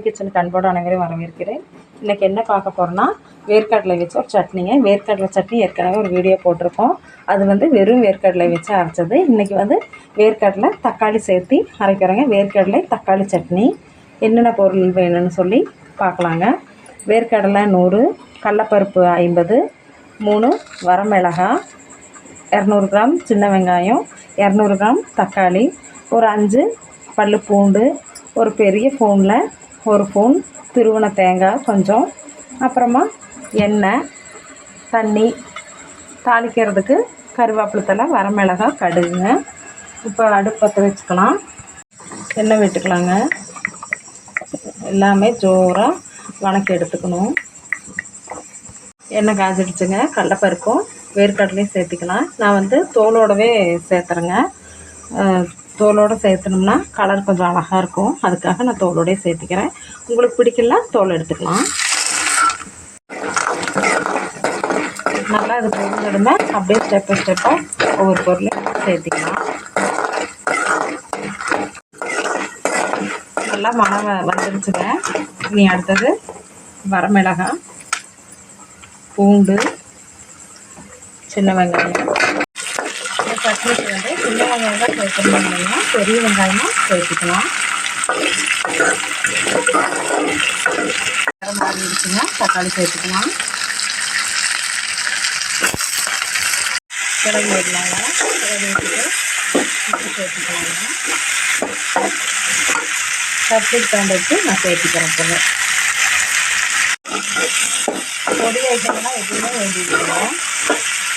அன்பு கிச்சன் அன்போடு அனைவரையும் வரவேற்கிறேன். இன்றைக்கி என்ன பார்க்க போகிறோன்னா வேர்க்கடலை வச்சு ஒரு சட்னிங்க. வேர்க்கடலை சட்னி ஏற்கனவே ஒரு வீடியோ போட்டிருக்கோம். அது வந்து வெறும் வேர்க்கடலை வச்சு அரைச்சது. இன்றைக்கி வந்து வேர்க்கடலை தக்காளி சேர்த்து அரைக்கிறோங்க. வேர்க்கடலை தக்காளி சட்னி. என்னென்ன பொருள் வேணும்னு சொல்லி பார்க்கலாங்க. வேர்க்கடலை நூறு கடலப்பருப்பு ஐம்பது மூணு வரமிளகா இரநூறு கிராம் சின்ன வெங்காயம் இரநூறு கிராம் தக்காளி ஒரு அஞ்சு பல்லு பூண்டு ஒரு பெரிய ஃபோனில் ஒரு ஸ்பூன் துருவன தேங்காய் கொஞ்சம் அப்புறமா எண்ணெய் தண்ணி தாளிக்கிறதுக்கு கருவேப்பிலத்தலை வரமிளகாய் கடுகுங்க இப்போ அடுப்பத்தை பற்ற வச்சுக்கலாம். எண்ணெய் விட்டுக்கலாங்க. எல்லாமே ஜோராக வணக்கி எடுத்துக்கணும். எண்ணெய் காய்ச்சிடுச்சுங்க கடலப்பருப்பும் வேர்க்கடலையும் சேர்த்திக்கலாம். நான் வந்து தோலோடவே சேர்த்துறேங்க. தோலோடு சேர்த்தனோம்னா கலர் கொஞ்சம் அழகாக இருக்கும். அதுக்காக நான் தோலோடய சேர்த்திக்கிறேன். உங்களுக்கு பிடிக்கல தோல் எடுத்துக்கலாம். நல்லா அது பொருந்துடுமே அப்படியே ஸ்டெப் பை ஸ்டெப்பாக ஒவ்வொரு பொருளையும் சேர்த்திக்கலாம். நல்லா மனம் வந்துருச்சுங்க. நீ அடுத்தது வரமிளகாய் பூண்டு சின்ன வெங்காயம். இந்த சட்னிக்கு வந்து சின்ன வெங்காயம் தான் சேர்க்கணும் இல்லைன்னா பெரிய வெங்காயமும் சேர்த்துக்கலாம் வேறு மாதிரி இருக்குங்க தக்காளி சேர்த்துக்கலாம் கிழங்கு விடலாங்க கிழங்கு விட்டுட்டு உப்பு சேர்த்துக்கலாங்க சட்னி தண்டச்சு நான் சேர்த்துக்கிறேன் போல பொடி ஐட்டம்லாம் எதுவுமே வேண்டியதில்லை.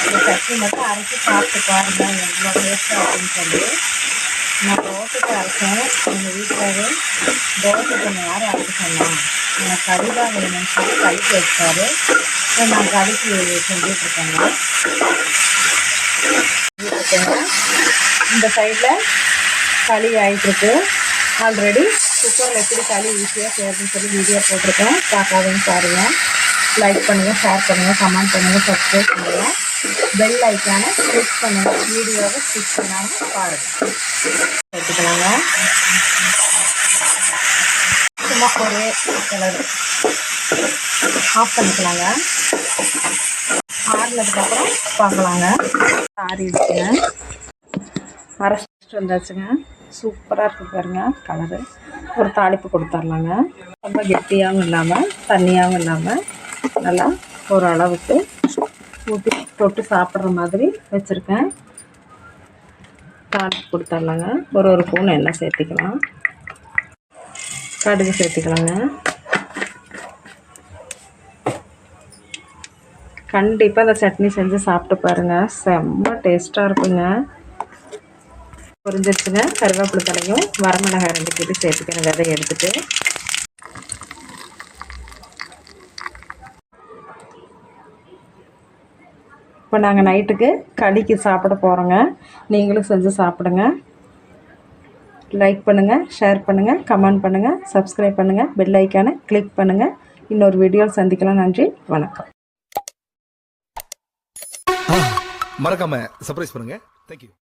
இந்த சட்னி மட்டும் அரைச்சி சாப்பிட்டு பாருங்க. எவ்வளோ டேஸ்ட்டாக இருக்குன்னு சொல்லி. நான் தோசைக்கு அரைச்சேன். எங்கள் வீட்டில் தோட்டத்தை யாரும் அரைச்சி சொன்னான் எனக்கு கறி தான் வேணும்னு சொல்லி கறிக்கு வச்சாரு. நான் கறிக்கு செஞ்சிட்ருக்கேங்க. இந்த சைடில் களி ஆகிட்டுருக்கு ஆல்ரெடி குக்கரில் எப்படி களி ஈஸியாக செய்யறதுன்னு சொல்லி வீடியோ போட்டிருக்கேன். பார்க்காதவங்க பாருங்கள் லைக் பண்ணுங்கள் ஷேர் பண்ணுங்கள் கமெண்ட் பண்ணுங்கள் சப்ஸ்கிரைப் பண்ணுங்கள் பெல் ஐக்கானை கிளிக் பண்ணுங்கள் வீடியோவை கிளிக் பண்ணாமல் பாருங்கள் எடுத்துக்கலாங்க. சும்மா ஒரே கலர் ஆஃப் பண்ணிக்கலாங்க. ஆறுனதுக்கப்புறம் பார்க்கலாங்க. ஆறிடுச்சுங்க அரைச்சிட்டு வந்தாச்சுங்க. சூப்பராக இருக்குது பாருங்க கலரு ஒரு தாளிப்பு கொடுத்துர்லாங்க. ரொம்ப கெட்டியாகவும் இல்லாமல் தண்ணியாகவும் இல்லாமல் நல்லா ஒரு அளவுக்கு. ஊற்றி தொட்டு சாப்பிட்ற மாதிரி வச்சுருக்கேன். தாளிப்பு கொடுத்துர்லாங்க ஒரு ஒரு ஸ்பூன் எண்ணெய் சேர்த்திக்கலாம். கடுகு சேர்த்திக்கலாங்க. கண்டிப்பாக அந்த சட்னி செஞ்சு சாப்பிட்டு பாருங்கள் செம்ம டேஸ்ட்டாக இருக்குங்க. புரிஞ்சிருச்சுங்க? கருவேப்பிலை தலையும் வரமிளகாய் ரெண்டு கிட்ட சேர்த்துக்கணும் விதை எடுத்துட்டு. இப்போ நாங்கள் நைட்டுக்கு கடிக்கு சாப்பிட போகிறோங்க நீங்களும் செஞ்சு சாப்பிடுங்க. லைக் பண்ணுங்கள் ஷேர் பண்ணுங்கள் கமெண்ட் பண்ணுங்கள் சப்ஸ்கிரைப் பண்ணுங்கள் பெல் ஐக்கானை கிளிக் பண்ணுங்கள் இன்னொரு வீடியோவில் சந்திக்கலாம். நன்றி வணக்கம். மறக்காம சர்ப்ரைஸ் பண்ணுங்க. தேங்க்யூ